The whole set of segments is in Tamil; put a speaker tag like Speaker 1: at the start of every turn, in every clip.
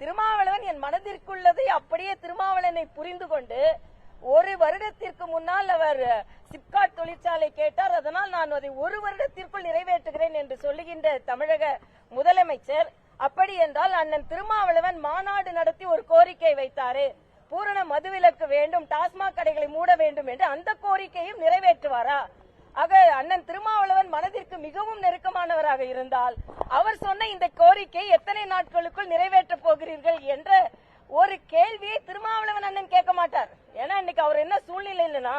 Speaker 1: திருமாவளவன் என் மனதிற்குள்ளதை அப்படியே திருமாவளனை புரிந்து கொண்டு ஒரு வருடத்திற்கு முன்னால் அவர் சிப்காட் தொழிற்சாலை கேட்டார். அதனால் நான் அதை ஒரு வருடத்திற்குள் நிறைவேற்றுகிறேன் என்று சொல்லுகின்ற தமிழக முதலமைச்சர் அப்படி என்றால் அண்ணன் திருமாவளவன் மாநாடு நடத்தி ஒரு கோரிக்கை வைத்தாரு. பூரண மதுவிலக்கு வேண்டும் டாஸ்மாக் கடைகளை மூட வேண்டும் என்று அந்த கோரிக்கையும் நிறைவேற்றுவாரா? ஆக அண்ணன் திருமாவளவன் மனதிற்கு மிகவும் நெருக்கமானவராக இருந்தால் அவர் சொன்ன இந்த கோரிக்கை எத்தனை நாட்களுக்குள் நிறைவேற்றப் போகிறீர்கள் என்ற ஒரு கேள்வியை திருமாவளவன் அண்ணன் கேட்க மாட்டார். ஏன்னா இன்னைக்கு அவர் என்ன சூழ்நிலையிலனா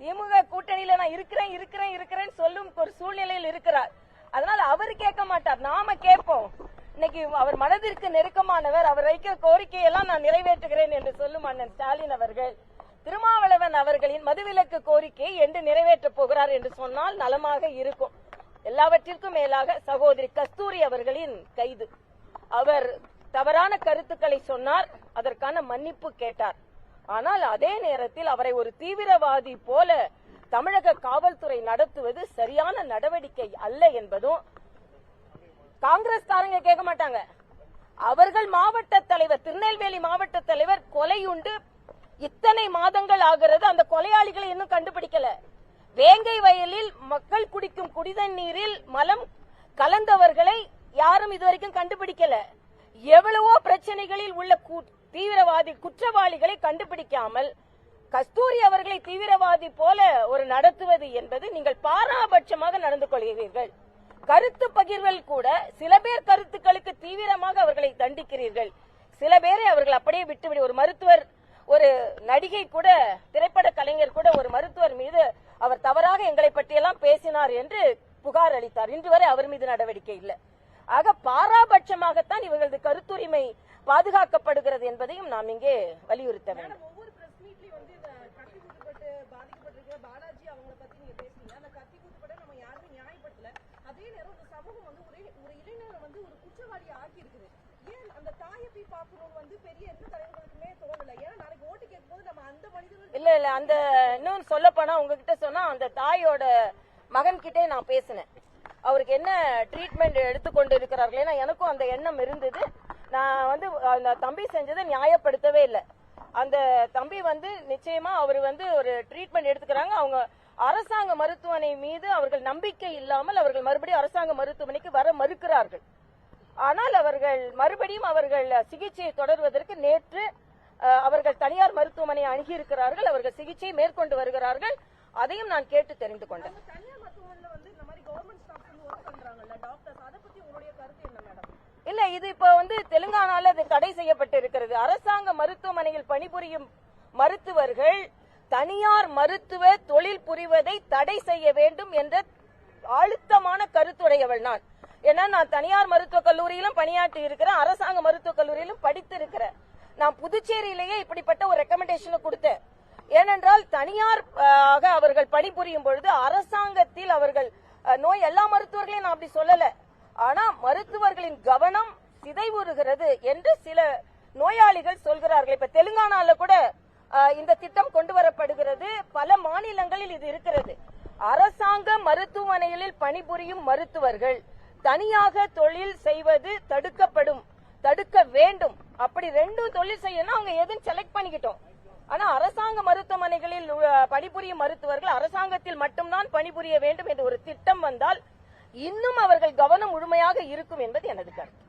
Speaker 1: திமுக கூட்டணியில நான் இருக்கிறேன் இருக்கிறேன் இருக்கிறேன்னு சொல்லும் ஒரு சூழ்நிலையில் இருக்கிறார். அதனால அவர் கேட்க மாட்டார். நாம கேட்போம். இன்னைக்கு அவர் மனதிற்கு நெருக்கமானவர் அவர் வைக்கிற கோரிக்கையெல்லாம் நான் நிறைவேற்றுகிறேன் என்று சொல்லும் அண்ணன் ஸ்டாலின் அவர்கள். திருமாவளவன் அவர்களின் மதுவிலக்கு கோரிக்கை என்று நிறைவேற்றப் போகிறார் என்று சொன்னால் நலமாக இருக்கும். எல்லாவற்றிற்கும் மேலாக சகோதரி கஸ்தூரி அவர்களின் கைது. அவர் தவறான கருத்துக்களை சொன்னார் அதற்கான மன்னிப்பு கேட்டார். ஆனால் அதே நேரத்தில் அவரை ஒரு தீவிரவாதி போல தமிழக காவல்துறை நடத்துவது சரியான நடவடிக்கை அல்ல என்பதும் காங்கிரஸ் காரங்க கேட்க மாட்டாங்க. அவர்கள் மாவட்ட தலைவர் திருநெல்வேலி மாவட்ட தலைவர் கொலையுண்டு இத்தனை மாதங்கள் ஆகிறது அந்த கொலையாளிகளை இன்னும் கண்டுபிடிக்கல. வேங்கை வயலில் மக்கள் குடிக்கும் குடிதண்ணீரில் மலம் கலந்தவர்களை யாரும் இதுவரைக்கும் கண்டுபிடிக்கல. எவ்வளவோ பிரச்சனைகளில் உள்ள தீவிரவாதி குற்றவாளிகளை கண்டுபிடிக்காமல் கஸ்தூரி அவர்களை தீவிரவாதி போல ஒரு நடத்துவது என்பது நீங்கள் பாராபட்சமாக நடந்து கொள்கிறீர்கள். கருத்து பகிர்வில் கூட சில பேர் கருத்துக்களுக்கு தீவிரமாக அவர்களை தண்டிக்கிறீர்கள். சில பேரை அவர்கள் அப்படியே விட்டுவிடு. ஒரு மருத்துவர் ஒரு நடிகை கூட திரைப்பட கலைஞர் கூட ஒரு மருத்துவர் மீது அவர் தவறாக எங்களை பற்றியெல்லாம் பேசினார் என்று புகார் அளித்தார். இன்று வரை அவர் மீது நடவடிக்கை இல்லை. ஆக பாராபட்சமாகத்தான் இவர்களது கருத்துரிமை பாதுகாக்கப்படுகிறது என்பதையும் நாம் இங்கே வலியுறுத்த வேண்டும்.
Speaker 2: வந்து ஒரு குற்றவாளி ஆக்கி இருக்குது ஏன் அந்த தாயை போய் வந்து பெரிய எந்த தலைவர்களுக்குமே தோணலை
Speaker 1: இல்ல இல்ல அந்த இன்னும் சொல்ல போனா உங்ககிட்ட சொன்னா அந்த தாயோட மகன் கிட்டே நான் பேசினேன். அவருக்கு என்ன ட்ரீட்மெண்ட் எடுத்துக்கொண்டு இருக்கிறார்கள் ஏன்னா எனக்கும் அந்த எண்ணம் இருந்தது. நான் வந்து அந்த தம்பி செஞ்சதை நியாயப்படுத்தவே இல்லை. அந்த தம்பி வந்து நிச்சயமா அவர் வந்து ஒரு ட்ரீட்மெண்ட் எடுத்துக்கிறாங்க. அவங்க அரசாங்க மருத்துவமனை மீது அவர்கள் நம்பிக்கை இல்லாமல் அவர்கள் மறுபடியும் அரசாங்க மருத்துவமனைக்கு வர மறுக்கிறார்கள். ஆனால் அவர்கள் மறுபடியும் அவர்கள் சிகிச்சையை தொடர்வதற்கு நேற்று அவர்கள் தனியார் மருத்துவமனை அணுகியிருக்கிறார்கள் அவர்கள் சிகிச்சை மேற்கொண்டு வருகிறார்கள். அதையும் நான் கேட்டு தெரிந்து கொண்டேன். இல்ல இது இப்ப வந்து தெலுங்கானால அது தடை செய்யப்பட்டு இருக்கிறது அரசாங்க மருத்துவமனையில் பணிபுரியும் மருத்துவர்கள் தனியார் மருத்துவ தொழில் புரிவதை தடை செய்ய வேண்டும் என்ற அழுத்தமான கருத்துடையவள் நான். ஏன்னா நான் தனியார் மருத்துவக் கல்லூரியிலும் பணியாற்றி இருக்கிறேன் அரசாங்க மருத்துவக் கல்லூரியிலும் படித்திருக்கிறேன். நான் புதுச்சேரியிலேயே இப்படிப்பட்ட ஒரு ரெக்கமெண்டேஷனை கொடுத்தேன். ஏனென்றால் தனியார் ஆக அவர்கள் பணிபுரியும் பொழுது அரசாங்கத்தில் அவர்கள் நோய் எல்லா மருத்துவர்களையும் நான் அப்படி சொல்லல. ஆனா மருத்துவர்களின் கவனம் சிதைவுறுகிறது என்று சில நோயாளிகள் சொல்கிறார்கள். இப்ப தெலுங்கானால கூட இந்த திட்டம் கொண்டு வரப்படுகிறது. பல மாநிலங்களில் இது இருக்கிறது. அரசாங்க மருத்துவமனைகளில் பணிபுரியும் மருத்துவர்கள் தனியாக தொழில் செய்வது தடுக்கப்படும் தடுக்க வேண்டும் அப்படி ரெண்டும் தொழில் செய்யணும் அவங்க எதுவும் செலக்ட் பண்ணிக்கிட்டோம். ஆனா அரசாங்க மருத்துவமனைகளில் பணிபுரியும் மருத்துவர்கள் அரசாங்கத்தில் மட்டும்தான் பணிபுரிய வேண்டும் என்ற ஒரு திட்டம் வந்தால் இன்னும் அவர்கள் கவனம் முழுமையாக இருக்கும் என்பது எனது கருத்து.